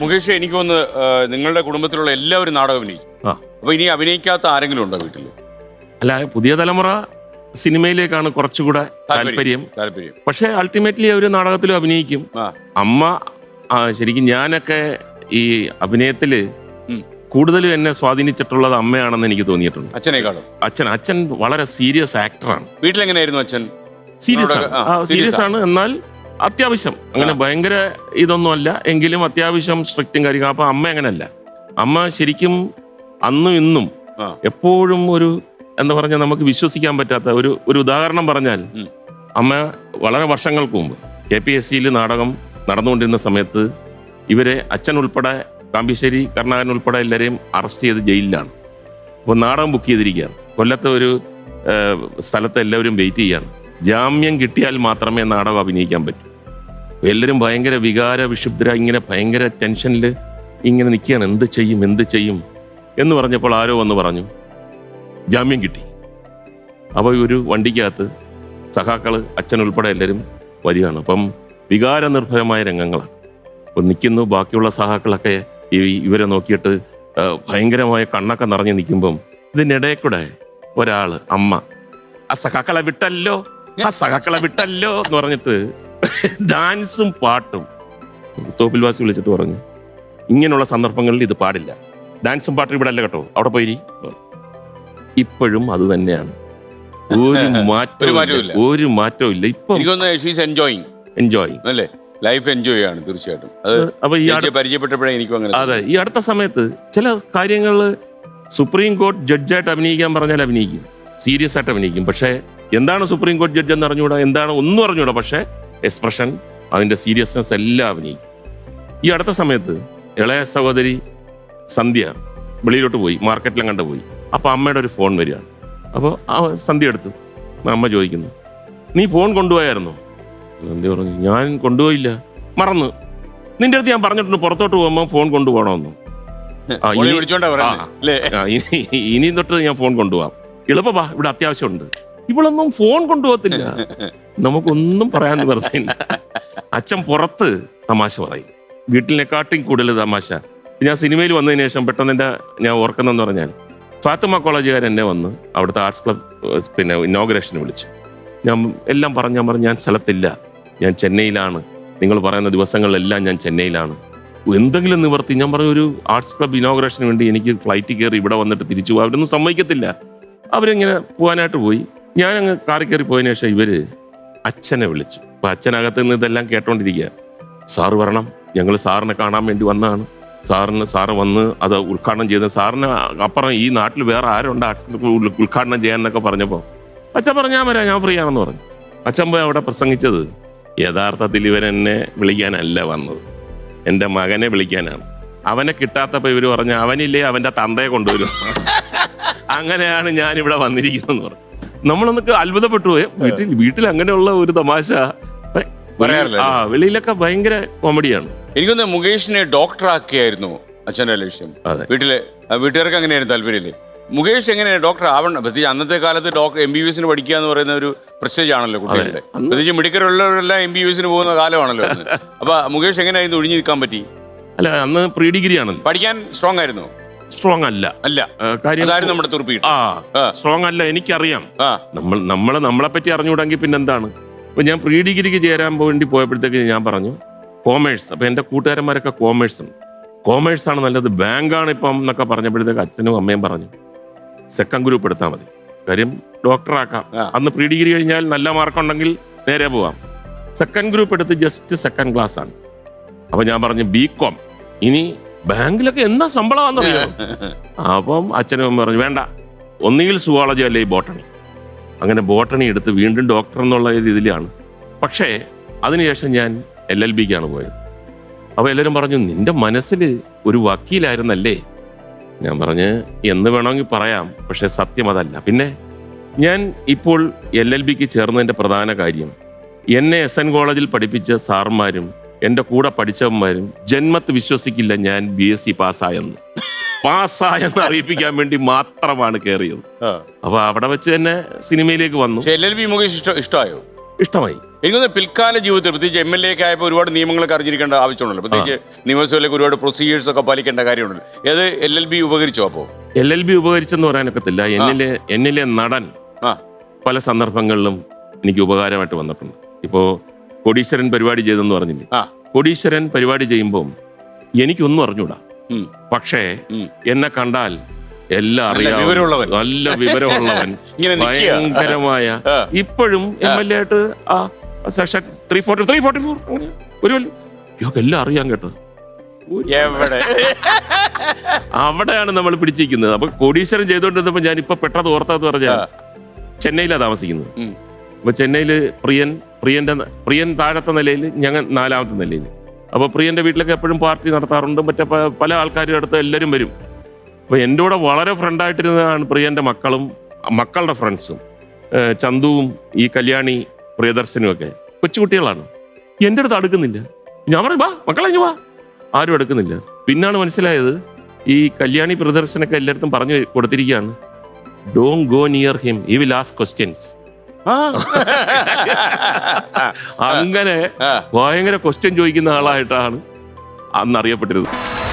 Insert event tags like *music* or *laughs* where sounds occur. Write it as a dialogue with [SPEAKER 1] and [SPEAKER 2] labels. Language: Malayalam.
[SPEAKER 1] മുകേഷ് എനിക്ക് ഒന്ന് നിങ്ങളുടെ കുടുംബത്തിലുള്ള എല്ലാവരും നാടകം
[SPEAKER 2] അഭിനയിക്കും.
[SPEAKER 1] അപ്പൊ ഇനി അഭിനയിക്കാത്ത ആരെങ്കിലും ഉണ്ടോ വീട്ടിൽ
[SPEAKER 2] അല്ല പുതിയ തലമുറ സിനിമയിലേക്കാണ് കുറച്ചുകൂടെ താല്പര്യം
[SPEAKER 1] താല്പര്യം.
[SPEAKER 2] പക്ഷെ അൾട്ടിമേറ്റ്ലി അവർ നാടകത്തിലും അഭിനയിക്കും. അമ്മ ശരിക്കും ഞാനൊക്കെ ഈ
[SPEAKER 1] അഭിനയത്തിൽ
[SPEAKER 2] കൂടുതലും എന്നെ സ്വാധീനിച്ചിട്ടുള്ളത് അമ്മയാണെന്ന് എനിക്ക് തോന്നിയിട്ടുണ്ട്.
[SPEAKER 1] അച്ഛനേക്കാളും.
[SPEAKER 2] അച്ഛൻ അച്ഛൻ വളരെ സീരിയസ് ആക്ടറാണ്.
[SPEAKER 1] വീട്ടിലെങ്ങനെയായിരുന്നു അച്ഛൻ?
[SPEAKER 2] സീരിയസ് ആണ്. സീരിയസ് ആണ്. എന്നാൽ അത്യാവശ്യം. അങ്ങനെ ഭയങ്കര ഇതൊന്നും അല്ല എങ്കിലും അത്യാവശ്യം സ്ട്രിക്റ്റും കാര്യങ്ങളും. അപ്പൊ അമ്മ അങ്ങനെയല്ല. അമ്മ ശരിക്കും അന്നും ഇന്നും എപ്പോഴും ഒരു എന്താ പറഞ്ഞാൽ നമുക്ക് വിശ്വസിക്കാൻ പറ്റാത്ത ഒരു ഒരു ഉദാഹരണം പറഞ്ഞാൽ അമ്മ വളരെ വർഷങ്ങൾക്ക് മുമ്പ് കെ പി എസ് സിയിൽ നാടകം നടന്നുകൊണ്ടിരുന്ന സമയത്ത് ഇവരെ അച്ഛൻ ഉൾപ്പെടെ കാമ്പിശ്ശേരി കർണാകരൻ ഉൾപ്പെടെ എല്ലാവരെയും അറസ്റ്റ് ചെയ്ത് ജയിലിലാണ്. അപ്പോൾ നാടകം ബുക്ക് ചെയ്തിരിക്കുകയാണ്. കൊല്ലത്തെ ഒരു സ്ഥലത്ത് എല്ലാവരും വെയിറ്റ് ചെയ്യാണ്. ജാമ്യം കിട്ടിയാൽ മാത്രമേ നാടകം അഭിനയിക്കാൻ പറ്റൂ. എല്ലാവരും ഭയങ്കര വികാര വിശുദ്ധര ഇങ്ങനെ ഭയങ്കര ടെൻഷനിൽ ഇങ്ങനെ നിൽക്കുകയാണ്. എന്ത് ചെയ്യും എന്ത് ചെയ്യും എന്ന് പറഞ്ഞപ്പോൾ ആരോ വന്ന് പറഞ്ഞു ജാമ്യം കിട്ടി. അപ്പോൾ ഒരു വണ്ടിക്കകത്ത് സഹാക്കൾ അച്ഛൻ ഉൾപ്പെടെ എല്ലാവരും വരികയാണ്. അപ്പം വികാരനിർഭരമായ രംഗങ്ങളാണ്. അപ്പം നിൽക്കുന്നു ബാക്കിയുള്ള സഹാക്കളൊക്കെ ഈ ഇവരെ നോക്കിയിട്ട് ഭയങ്കരമായ കണ്ണൊക്കെ നിറഞ്ഞ് നിൽക്കുമ്പം ഇതിനിടയിൽ കൂടെ ഒരാൾ അമ്മ ആ സഖാക്കളെ വിട്ടല്ലോ. ആ സഖാക്കളെ വിട്ടല്ലോ എന്ന് പറഞ്ഞിട്ട് ഡാൻസും പാട്ടും തോപ്പിൽവാസി വിളിച്ചിട്ട് പറഞ്ഞു. ഇങ്ങനെയുള്ള സന്ദർഭങ്ങളിൽ ഇത് പാടില്ല. ഡാൻസും പാട്ടും ഇവിടെ അല്ല കേട്ടോ. അവിടെ പോയി ഇപ്പോഴും അത് തന്നെയാണ്. ഒരു *laughs* മാറ്റവും. ഒരു മാറ്റവും ഇല്ല. ഇപ്പം
[SPEAKER 1] എൻജോയിങ്.
[SPEAKER 2] എൻജോയ്.
[SPEAKER 1] അല്ലേ? ലൈഫ് എൻജോയ് ആണ് തീർച്ചയായിട്ടും. അത്
[SPEAKER 2] അപ്പൊ ഈ അടുത്ത
[SPEAKER 1] ചേച്ചിയെ പരിചയപ്പെട്ടപ്പോഴേ എനിക്കും അങ്ങനെ
[SPEAKER 2] അതെ ഈ അടുത്ത സമയത്ത് ചില കാര്യങ്ങൾ സുപ്രീം കോടതി ജഡ്ജായിട്ട് അഭിനയിക്കാൻ പറഞ്ഞാൽ അഭിനയിക്കും. സീരിയസ് ആയിട്ട് അഭിനയിക്കും. പക്ഷേ എന്താണ് സുപ്രീം കോടതി ജഡ്ജ് എന്ന് അറിഞ്ഞുകൂടാ? എന്താണ് ഒന്നും അറിഞ്ഞുകൂടാ. പക്ഷേ എക്സ്പ്രഷൻ അതിന്റെ സീരിയസ്നെസ് എല്ലാം അഭിനയിക്കും. ഈ അടുത്ത സമയത്ത് ഇളയ സഹോദരി സന്ധ്യ വെളിയിലോട്ട് പോയി മാർക്കറ്റിലും കണ്ട് പോയി. അപ്പോൾ അമ്മയുടെ ഒരു ഫോൺ വരികയാണ് അപ്പോൾ ആ സന്ധ്യ എടുത്തു. അമ്മ ചോദിക്കുന്നു നീ ഫോൺ കൊണ്ടുപോയായിരുന്നോ? സന്ധ്യ പറഞ്ഞു ഞാൻ കൊണ്ടുപോയില്ല. മറന്നു. നിന്റെ അടുത്ത് ഞാൻ പറഞ്ഞിട്ടുണ്ട് പുറത്തോട്ട് പോകുമ്പോൾ ഫോൺ കൊണ്ടുപോകണമെന്ന്. ഇനി തൊട്ട് ഞാൻ ഫോൺ കൊണ്ടുപോകാം എളുപ്പമാ ഇവിടെ അത്യാവശ്യമുണ്ട്. ഇവളൊന്നും ഫോൺ കൊണ്ടുപോകത്തില്ല. *laughs* നമുക്കൊന്നും പറയാൻ നിവർത്തിയില്ല അച്ഛൻ പുറത്ത് തമാശ പറയും. വീട്ടിനെക്കാട്ടും കൂടുതൽ തമാശ. ഞാൻ സിനിമയിൽ വന്നതിന് ശേഷം പെട്ടെന്ന് എന്റെ ഞാൻ ഓർക്കുന്നതെന്ന് പറഞ്ഞാൽ ഫാത്തിമ കോളേജുകാർ എന്നെ വന്ന് അവിടുത്തെ ആർട്സ് ക്ലബ് പിന്നെ ഇന്നോഗ്രേഷന് വിളിച്ചു. ഞാൻ എല്ലാം പറഞ്ഞു ഞാൻ പറഞ്ഞു ഞാൻ സ്ഥലത്തില്ല. ഞാൻ ചെന്നൈയിലാണ്. നിങ്ങൾ പറയുന്ന ദിവസങ്ങളിലെല്ലാം ഞാൻ ചെന്നൈയിലാണ്. എന്തെങ്കിലും നിവർത്തി ഞാൻ പറഞ്ഞ ഒരു ആർട്സ് ക്ലബ് ഇനോഗ്രേഷന് വേണ്ടി എനിക്ക് ഫ്ലൈറ്റ് കയറി ഇവിടെ വന്നിട്ട് തിരിച്ചു പോകും അവരൊന്നും സമ്മതിക്കത്തില്ല. അവരിങ്ങനെ പോകാനായിട്ട് പോയി. ഞാൻ അങ്ങ് കാറി കയറി പോയതിനു ശേഷം ഇവർ അച്ഛനെ വിളിച്ചു. അപ്പൊ അച്ഛനകത്ത് നിന്ന് ഇതെല്ലാം കേട്ടോണ്ടിരിക്കുക സാറ് വരണം. ഞങ്ങൾ സാറിനെ കാണാൻ വേണ്ടി വന്നതാണ്. സാറിന് സാറ് വന്ന് അത് ഉദ്ഘാടനം ചെയ്ത് സാറിന് അപ്പുറം ഈ നാട്ടിൽ വേറെ ആരുണ്ട് ഉദ്ഘാടനം ചെയ്യാന്നൊക്കെ പറഞ്ഞപ്പോൾ അച്ഛൻ പറഞ്ഞു ഞാൻ വരാം. ഞാൻ ഫ്രീ ആണെന്ന് പറഞ്ഞു. അച്ഛൻ പോയി അവിടെ പ്രസംഗിച്ചത് യഥാർത്ഥത്തിൽ ഇവൻ എന്നെ വിളിക്കാനല്ല വന്നത്. എന്റെ മകനെ വിളിക്കാനാണ്. അവനെ കിട്ടാത്തപ്പോൾ ഇവർ പറഞ്ഞു അവനില്ലേ അവന്റെ തന്തയെ കൊണ്ടുവരും. *laughs* അങ്ങനെയാണ് ഞാൻ ഇവിടെ വന്നിരിക്കുന്നതെന്ന് പറഞ്ഞു. നമ്മളൊന്നൊക്കെ അത്ഭുതപ്പെട്ടു പോയി. വീട്ടിൽ വീട്ടിൽ അങ്ങനെയുള്ള ഒരു തമാശ. ആ വെളിയിലൊക്കെ ഭയങ്കര കോമഡിയാണ്.
[SPEAKER 1] എനിക്കൊന്ന് മുകേഷിനെ ഡോക്ടർ ആക്കിയായിരുന്നു അച്ഛന്റെ ലക്ഷ്യം. വീട്ടിലെ വീട്ടുകാർക്ക് അങ്ങനെയായിരുന്നു താല്പര്യമില്ലേ? മുകേഷ് എങ്ങനെയാണ് ഡോക്ടർ ആവണം? പ്രത്യേകിച്ച് അന്നത്തെ കാലത്ത് ഡോക്ടർ എം ബി ബി എസിന് പഠിക്കുക എന്ന് പറയുന്ന ഒരു പ്രസ്റ്റേജ് ആണല്ലോ കുട്ടികളുടെ
[SPEAKER 2] പ്രത്യേകിച്ച്
[SPEAKER 1] പ്രത്യേകിച്ച് മെഡിക്കലുള്ളവരെല്ലാം എം ബി ബി എസിന് പോകുന്ന കാലമാണല്ലോ. *laughs* അപ്പൊ മുകേഷ് എങ്ങനെയായിരുന്നു ഒഴിഞ്ഞു നിൽക്കാൻ പറ്റി?
[SPEAKER 2] അല്ല അന്ന് പ്രീ ഡിഗ്രി ആണല്ലോ
[SPEAKER 1] പഠിക്കാൻ സ്ട്രോങ് ആയിരുന്നു?
[SPEAKER 2] സ്ട്രോങ് അല്ല.
[SPEAKER 1] അല്ല.
[SPEAKER 2] കാര്യം
[SPEAKER 1] നമ്മുടെ തുറപ്പി
[SPEAKER 2] ആ. സ്ട്രോങ് അല്ല എനിക്കറിയാം. നമ്മൾ നമ്മളെ നമ്മളെ പറ്റി അറിഞ്ഞുകൂടെങ്കിൽ പിന്നെന്താണ്? അപ്പൊ ഞാൻ പ്രീ ഡിഗ്രിക്ക് ചേരാൻ വേണ്ടി പോയപ്പോഴത്തേക്ക് ഞാൻ പറഞ്ഞു കോമേഴ്സ് അപ്പൊ എന്റെ കൂട്ടുകാരന്മാരൊക്കെ കോമേഴ്സും ആണ് നല്ലത്. ബാങ്കാണ് ഇപ്പം എന്നൊക്കെ പറഞ്ഞപ്പോഴത്തേക്ക് അച്ഛനും അമ്മയും പറഞ്ഞു സെക്കൻഡ് ഗ്രൂപ്പ് എടുത്താൽ മതി. കാര്യം ഡോക്ടറാക്കാം. അന്ന് പ്രീ ഡിഗ്രി കഴിഞ്ഞാൽ നല്ല മാർക്കുണ്ടെങ്കിൽ നേരെ പോവാം. സെക്കൻഡ് ഗ്രൂപ്പ് എടുത്ത് ജസ്റ്റ് സെക്കൻഡ് ക്ലാസ് ആണ്. അപ്പൊ ഞാൻ പറഞ്ഞു ബി കോം ഇനി ബാങ്കിലൊക്കെ എന്താ ശമ്പളമാണെന്നറിയോ *laughs* അപ്പം അച്ഛനും പറഞ്ഞു വേണ്ട ഒന്നുകിൽ സുവോളജി അല്ലെ ഈ ബോട്ടണി. അങ്ങനെ ബോട്ടണി എടുത്ത് വീണ്ടും ഡോക്ടർ എന്നുള്ള ഒരു ഇതിലാണ് പക്ഷേ അതിനുശേഷം ഞാൻ എൽ എൽ ബിക്കാണ് പോയത്. അപ്പോൾ എല്ലാവരും പറഞ്ഞു നിന്റെ മനസ്സിൽ ഒരു വക്കീലായിരുന്നല്ലേ? ഞാൻ പറഞ്ഞ് എന്ന് വേണമെങ്കിൽ പറയാം പക്ഷേ സത്യം അതല്ല. പിന്നെ ഞാൻ ഇപ്പോൾ എൽ എൽ ബിക്ക് ചേർന്നതിന്റെ പ്രധാന കാര്യം എന്നെ എസ് എൻ കോളേജിൽ പഠിപ്പിച്ച സാറുമാരും എന്റെ കൂടെ പഠിച്ചവന്മാരും ജന്മത്ത് വിശ്വസിക്കില്ല ഞാൻ ബി എസ് സി പാസ്സായെന്ന്. പാസ്സായെന്ന് അറിയിപ്പിക്കാൻ വേണ്ടി മാത്രമാണ് കയറിയത്. അപ്പൊ അവിടെ വെച്ച് തന്നെ സിനിമയിലേക്ക് വന്നു.
[SPEAKER 1] പക്ഷെ എൽ എൽ ബി മുകേഷ് ഇഷ്ട ഇഷ്ടമായോ?
[SPEAKER 2] ഇഷ്ടമായി.
[SPEAKER 1] എനിക്കൊന്ന് പിൽക്കാല ജീവിതത്തിൽ പ്രത്യേകിച്ച് എം എൽ എ ഒക്കെ ആയപ്പോൾ ഒരുപാട് നിയമങ്ങളൊക്കെ അറിഞ്ഞിരിക്കേണ്ട ആവശ്യമുണ്ടല്ലോ. പ്രത്യേകിച്ച് നിയമസഭയിലേക്ക് ഒരുപാട് പ്രൊസീജിയേഴ്സ് ഒക്കെ പാലിക്കേണ്ട കാര്യമുണ്ടല്ലോ ഏത് എൽ എൽ ബി ഉപകരിച്ചോ അപ്പോൾ
[SPEAKER 2] എൽ എൽ ബി ഉപകരിച്ചെന്ന് പറയാനൊക്കത്തില്ല. എന്നിലെ എന്നിലെ നടൻ
[SPEAKER 1] ആ.
[SPEAKER 2] പല സന്ദർഭങ്ങളിലും എനിക്ക് ഉപകാരമായിട്ട് വന്നിട്ടുണ്ട്. ഇപ്പോ കോടീശ്വരൻ പരിപാടി ചെയ്തെന്ന് പറഞ്ഞില്ലേ?
[SPEAKER 1] ആ.
[SPEAKER 2] കോടീശ്വരൻ പരിപാടി ചെയ്യുമ്പോൾ എനിക്കൊന്നും അറിഞ്ഞൂടാ.
[SPEAKER 1] ഉം,
[SPEAKER 2] പക്ഷേ
[SPEAKER 1] ഉം.
[SPEAKER 2] എന്നെ കണ്ടാൽ എല്ലാം
[SPEAKER 1] നല്ല
[SPEAKER 2] അറിയാം
[SPEAKER 1] വിവരമുള്ളവൻ.
[SPEAKER 2] നല്ല വിവരമുള്ളവൻ. *laughs*
[SPEAKER 1] ഇങ്ങനെ നിൽക്കുക.
[SPEAKER 2] ഭയങ്കരമായ
[SPEAKER 1] ആ.
[SPEAKER 2] ഇപ്പോഴും എം എൽ എ ആയിട്ട് ആ section three forty three forty four ഒരു ഇയാൾക്ക് എല്ലാം അറിയാൻ കേട്ടോ.
[SPEAKER 1] എവിടെ? *laughs*
[SPEAKER 2] അവിടെയാണ് നമ്മൾ പിടിച്ചിരിക്കുന്നത്. അപ്പൊ കോടീശ്വരൻ ചെയ്തുകൊണ്ടിരുന്നപ്പോ ഞാൻ ഇപ്പൊ പെട്ടത് ഓർത്താന്ന് പറഞ്ഞാൽ
[SPEAKER 1] ആ.
[SPEAKER 2] ചെന്നൈയിലാണ് താമസിക്കുന്നത്.
[SPEAKER 1] ഉം.
[SPEAKER 2] അപ്പൊ ചെന്നൈയിൽ പ്രിയൻ പ്രിയന്റെ പ്രിയൻ താഴത്തെ നിലയിൽ ഞങ്ങൾ നാലാമത്തെ നിലയിൽ. അപ്പോൾ പ്രിയന്റെ വീട്ടിലൊക്കെ എപ്പോഴും പാർട്ടി നടത്താറുണ്ട്. മറ്റേ പല ആൾക്കാരും അടുത്ത് എല്ലാവരും വരും. അപ്പോൾ എന്റെ കൂടെ വളരെ ഫ്രണ്ടായിട്ടിരുന്നതാണ് പ്രിയന്റെ മക്കളും മക്കളുടെ ഫ്രണ്ട്സും ചന്തുവും ഈ കല്യാണി പ്രിയദർശനും ഒക്കെ. കൊച്ചുകുട്ടികളാണ്. എന്റെ അടുത്ത് അടുക്കുന്നില്ല. ഞാൻ പറയും വാ മക്കളെ വാ. ആരും എടുക്കുന്നില്ല പിന്നാണ് മനസ്സിലായത് ഈ കല്യാണി പ്രദർശനമൊക്കെ എല്ലായിടത്തും പറഞ്ഞു കൊടുത്തിരിക്കുകയാണ്. Don't go near him he will ask questions. അങ്ങനെ. ഭയങ്കര ക്വസ്റ്റ്യൻ ചോദിക്കുന്ന ആളായിട്ടാണ് അന്ന് അറിയപ്പെട്ടിരുന്നത്